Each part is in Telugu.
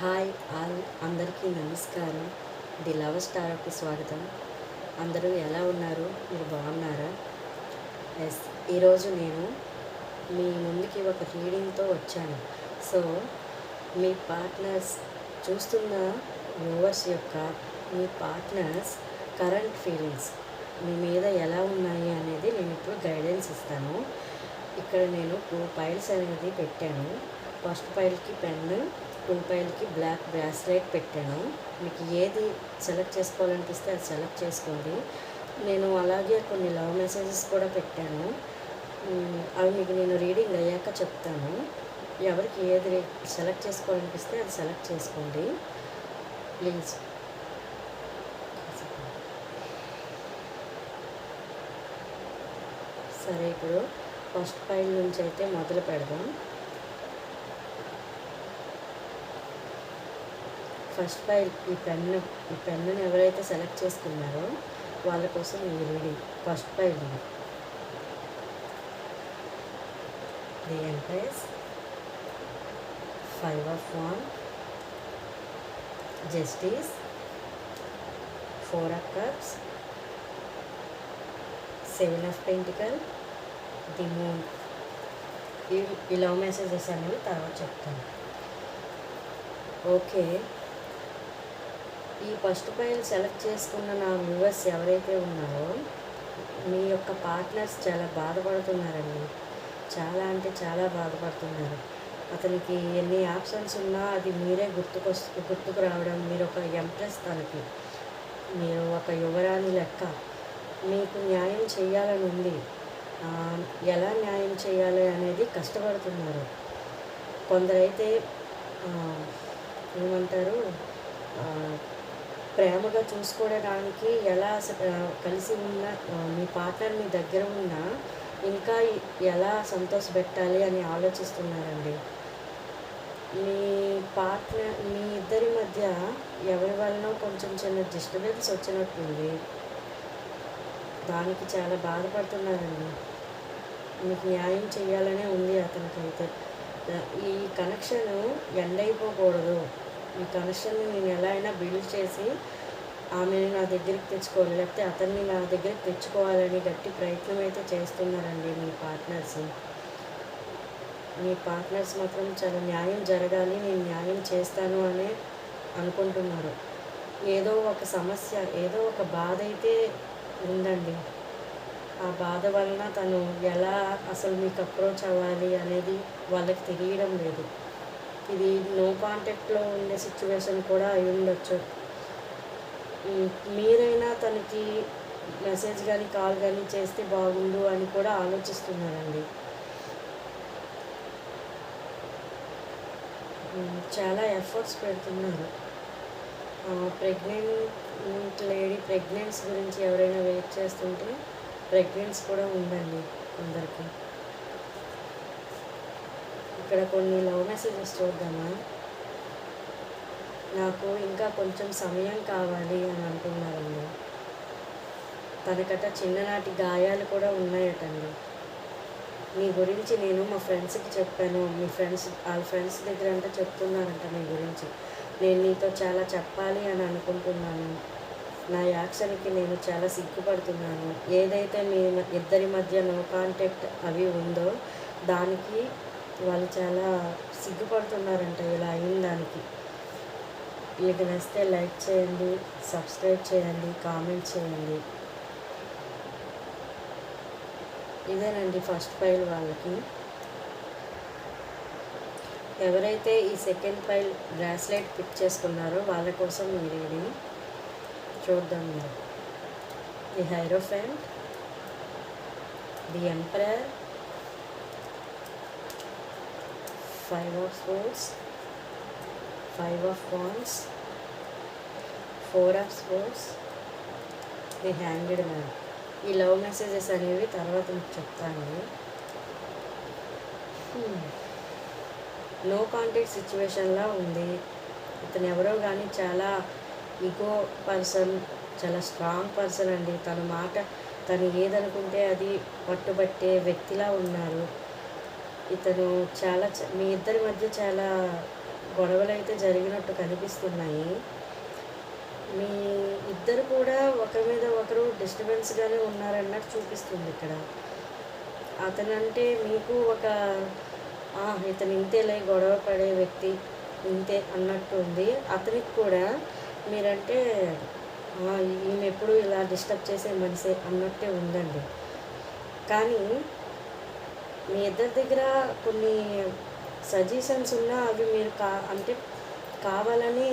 హాయ్ ఆల్ అందరికీ నమస్కారం. ది లవ్ స్టార్కి స్వాగతం. అందరూ ఎలా ఉన్నారు? మీరు బాగున్నారా? ఎస్ ఈరోజు నేను మీ ముందుకి ఒక రీడింగ్తో వచ్చాను. సో మీ పార్ట్నర్స్ చూస్తున్న వ్యూవర్స్ యొక్క మీ పార్ట్నర్స్ కరెంట్ ఫీలింగ్స్ మీ మీద ఎలా ఉన్నాయి అనేది నేను ఇప్పుడు గైడెన్స్ ఇస్తాను. ఇక్కడ నేను టూ పైల్స్ అనేది పెట్టాను. ఫస్ట్ పైల్కి పెన్ను రూపాయలకి బ్లాక్ బ్రాస్లెట్ పెట్టాను. మీకు ఏది సెలెక్ట్ చేసుకోవాలనిపిస్తే అది సెలెక్ట్ చేసుకోండి. నేను అలాగే కొన్ని లవ్ మెసేజెస్ కూడా పెట్టాను. అవి మీకు నేను రీడింగ్ అయ్యాక చెప్తాను. ఎవరికి ఏది సెలెక్ట్ చేసుకోవాలనిపిస్తే అది సెలెక్ట్ చేసుకోండి. ప్లీజ్. సరే ఇప్పుడు ఫస్ట్ ఫైల్ నుంచి అయితే మొదలు పెడదాం. ఫస్ట్ ఫైల్ ఈ పెన్ను ఈ పెన్నుని ఎవరైతే సెలెక్ట్ చేసుకున్నారో వాళ్ళ కోసం ఈ రీడింగ్ ఫస్ట్ ఫైల్ ఇది. The empress five of one justice four of cups seven of pentacle the moon ఈ ఈ లవ్ మెసేజెస్ అనేవి తర్వాత చెప్తాను. ఓకే ఈ ఫస్ట్ ఫైల్ సెలెక్ట్ చేసుకున్న నా వ్యూవర్స్ ఎవరైతే ఉన్నారో మీ యొక్క పార్ట్నర్స్ చాలా బాధపడుతున్నారండి. చాలా అంటే చాలా బాధపడుతున్నారు. అతనికి ఎన్ని ఆప్షన్స్ ఉన్నా అది మీరే గుర్తుకొస్తు గుర్తుకు రావడం మీరు ఒక ఎంప్రెస్ తనకి. మీరు ఒక యువరాణి లెక్క. మీకు న్యాయం చేయాలని ఉంది. ఎలా న్యాయం చేయాలి అనేది కష్టపడుతున్నారు. కొందరైతే ఏమంటారు? ప్రేమగా చూసుకోవడానికి ఎలా కలిసి ఉన్న మీ పార్ట్నర్ మీ దగ్గర ఉన్న ఇంకా ఎలా సంతోషపెట్టాలి అని ఆలోచిస్తున్నారండి? మీ పార్ట్నర్ మీ ఇద్దరి మధ్య ఎవరి వలన కొంచెం చిన్న డిస్టర్బెన్స్ వచ్చినట్టుంది? దానికి చాలా బాధపడుతున్నారండి. మీకు న్యాయం చేయాలనే ఉంది అతనికైతే ఈ కనెక్షన్ ఎండ్ అయిపోకూడదు ఈ కనెక్షన్ని నేను ఎలా అయినా బిల్డ్ చేసి ఆమెను నా దగ్గరికి తెచ్చుకోవాలి. లేకపోతే అతన్ని నా దగ్గరికి తెచ్చుకోవాలని గట్టి ప్రయత్నం అయితే చేస్తున్నారండి మీ పార్ట్నర్స్ మీ పార్ట్నర్స్ మాత్రం చాలా న్యాయం జరగాలి నేను న్యాయం చేస్తాను అని అనుకుంటున్నారు. ఏదో ఒక సమస్య ఏదో ఒక బాధ అయితే ఉందండి. ఆ బాధ వలన తను ఎలా అసలు మీకు అప్రోచ్ అవ్వాలి అనేది వాళ్ళకి తెలియడం లేదు. ఇది నో కాంటాక్ట్లో ఉండే సిచ్యువేషన్ కూడా అయి ఉండొచ్చు. మీరైనా తనకి మెసేజ్ కానీ కాల్ కానీ చేస్తే బాగుండు అని కూడా ఆలోచిస్తున్నారండి చాలా ఎఫర్ట్స్ పెడుతున్నారు. ప్రెగ్నెంట్ లేడీ ప్రెగ్నెన్స్ గురించి ఎవరైనా వెయిట్ చేస్తుంటే ప్రెగ్నెన్స్ కూడా ఉందండి అందరికీ. ఇక్కడ కొన్ని లవ్ మెసేజెస్ చూద్దామా? నాకు ఇంకా కొంచెం సమయం కావాలి అని అంటున్నారండి. తనకట చిన్ననాటి గాయాలు కూడా ఉన్నాయటండి. మీ గురించి నేను మా ఫ్రెండ్స్కి చెప్పాను. మీ ఫ్రెండ్స్ వాళ్ళ ఫ్రెండ్స్ దగ్గర అంటే చెప్తున్నారంట మీ గురించి. నేను నీతో చాలా చెప్పాలి అని అనుకుంటున్నాను. నా యాక్షన్కి నేను చాలా సిగ్గుపడుతున్నాను. ఏదైతే మీ ఇద్దరి మధ్య నో కాంటాక్ట్ అవి ఉందో దానికి వాళ్ళు చాలా సిగ్గుపడుతున్నారంట ఇలా అయిన దానికి మీకు నచ్చితే లైక్ చేయండి సబ్స్క్రైబ్ చేయండి కామెంట్ చేయండి. ఇదేనండి ఫస్ట్ ఫైల్ వాళ్ళకి. ఎవరైతే ఈ సెకండ్ ఫైల్ బ్రాస్లెట్ పిక్ చేసుకున్నారో వాళ్ళ కోసం ఈ రీడింగ్ చూద్దాం మీరు the hierophant the emperor five of swords five of wands four of swords the hanged man ఈ లవ్ మెసేజెస్ అనేవి తర్వాత మీకు చెప్తాను. నో కాంటాక్ట్ సిచ్యువేషన్లా ఉంది. ఇతను ఎవరో కానీ చాలా ఈగో పర్సన్ చాలా స్ట్రాంగ్ పర్సన్ అండి. తన మాట తను ఏదనుకుంటే అది పట్టుబట్టే వ్యక్తిలా ఉన్నారు. ఇతను చాలా మీ ఇద్దరి మధ్య చాలా గొడవలు అయితే జరిగినట్టు కనిపిస్తున్నాయి. మీ ఇద్దరు కూడా ఒకరి మీద ఒకరు డిస్టర్బెన్స్గానే ఉన్నారన్నట్టు చూపిస్తుంది ఇక్కడ. అతనంటే మీకు ఒక ఇతను ఇంతేలే గొడవ పడే వ్యక్తి ఇంతే అన్నట్టు ఉంది. అతనికి కూడా మీరంటే ఈమె ఎప్పుడు ఇలా డిస్టర్బ్ చేసే మనిషి అన్నట్టే ఉందండి. కానీ మీ ఇద్దరి దగ్గర కొన్ని సజెషన్స్ ఉన్నా అవి మీరు కా అంటే కావాలని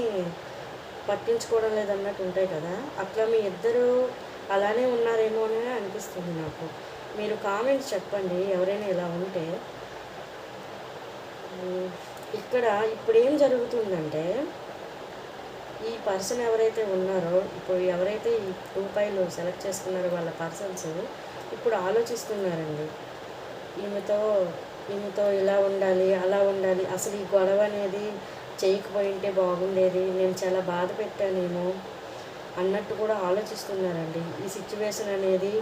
పట్టించుకోవడం లేదన్నట్టు ఉంటాయి కదా. అట్లా మీ ఇద్దరు అలానే ఉన్నారేమో అని అనిపిస్తుంది నాకు. మీరు కామెంట్స్ చెప్పండి ఎవరైనా ఇలా ఉంటే. ఇక్కడ ఇప్పుడు ఏం జరుగుతుందంటే ఈ పర్సన్ ఎవరైతే ఉన్నారో ఇప్పుడు ఎవరైతే ఈ రూపాయలు సెలెక్ట్ చేసుకున్నారో వాళ్ళ పర్సన్స్ ఇప్పుడు ఆలోచిస్తున్నారండి. ఈమెతో ఈమెతో ఇలా ఉండాలి అలా ఉండాలి. అసలు ఈ గొడవ అనేది చేయకపోయింటే బాగుండేది. నేను చాలా బాధ పెట్టానేమో అన్నట్టు కూడా ఆలోచిస్తున్నారండి. ఈ సిచ్యువేషన్ అనేది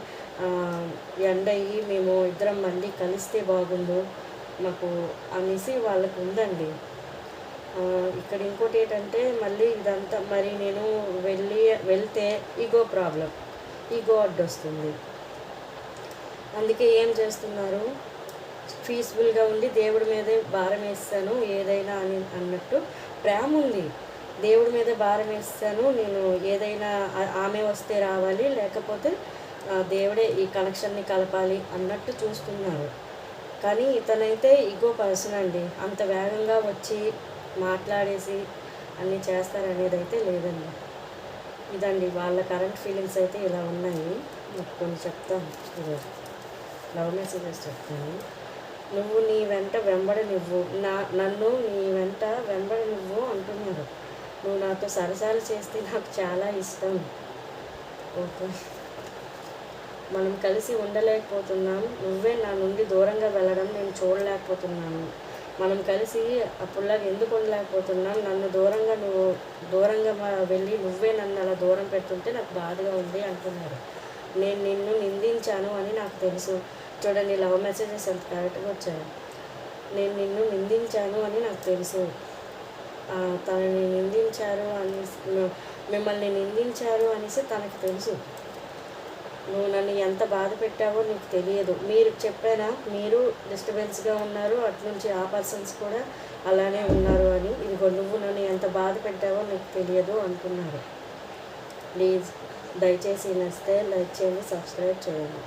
ఎండ్ అయ్యి మేము ఇద్దరం మళ్ళీ కలిస్తే బాగుండు మాకు అనేసి వాళ్ళకు ఉందండి. ఇక్కడ ఇంకోటి ఏంటంటే మళ్ళీ ఇదంతా మరి నేను వెళ్ళి వెళ్తే ఈగో ప్రాబ్లం ఈగో అడ్డొస్తుంది అందుకే ఏం చేస్తున్నారు? పీస్ఫుల్గా ఉండి దేవుడి మీదే భారం వేస్తాను ఏదైనా అని అన్నట్టు ప్రేమ ఉంది. దేవుడి మీద భారం వేస్తాను నేను ఏదైనా ఆమె వస్తే రావాలి లేకపోతే దేవుడే ఈ కనెక్షన్ని కలపాలి అన్నట్టు చూస్తున్నారు. కానీ ఇతనైతే ఇగో పర్సన్ అండి. అంత వేగంగా వచ్చి మాట్లాడేసి అన్నీ చేస్తారనేది అయితే లేదండి. ఇదండి వాళ్ళ కరెంట్ ఫీలింగ్స్ అయితే ఇలా ఉన్నాయి. కొన్ని చెప్తాను. ఈరోజు లవ్ మెసేజెస్ చెప్తాను. నువ్వు నీ వెంట వెంబడనివ్వు నా నన్ను నీ వెంట వెంబడనివ్వు అంటున్నారు. నువ్వు నాతో సరసాలు చేస్తే నాకు చాలా ఇష్టం. ఓకే. మనం కలిసి ఉండలేకపోతున్నాం. నువ్వే నా నుండి దూరంగా వెళ్ళడం నేను చూడలేకపోతున్నాను. మనం కలిసి అప్పుడులాగా ఎందుకు ఉండలేకపోతున్నాం? నన్ను దూరంగా నువ్వు దూరంగా వెళ్ళి నువ్వే నన్ను అలా దూరం పెడుతుంటే నాకు బాధగా ఉంది అంటున్నారు. నేను నిన్ను నిందించాను అని నాకు తెలుసు. చూడండి లవ్ మెసేజెస్ ఎంత కరెక్ట్గా వచ్చాయి. నేను నిన్ను నిందించాను అని నాకు తెలుసు. తనని నిందించారు అని మిమ్మల్ని నిందించారు అనేసి తనకు తెలుసు. నువ్వు నన్ను ఎంత బాధ పెట్టావో నీకు తెలియదు. మీరు చెప్పారా? మీరు డిస్టర్బెన్స్గా ఉన్నారు అట్నుంచి ఆ పర్సన్స్ కూడా అలానే ఉన్నారు అని. ఇదిగో నువ్వు నన్ను ఎంత బాధ పెట్టావో నీకు తెలియదు అంటున్నారు. ప్లీజ్ దయచేసి నచ్చితే లైక్ చేయండి సబ్స్క్రైబ్ చేయండి.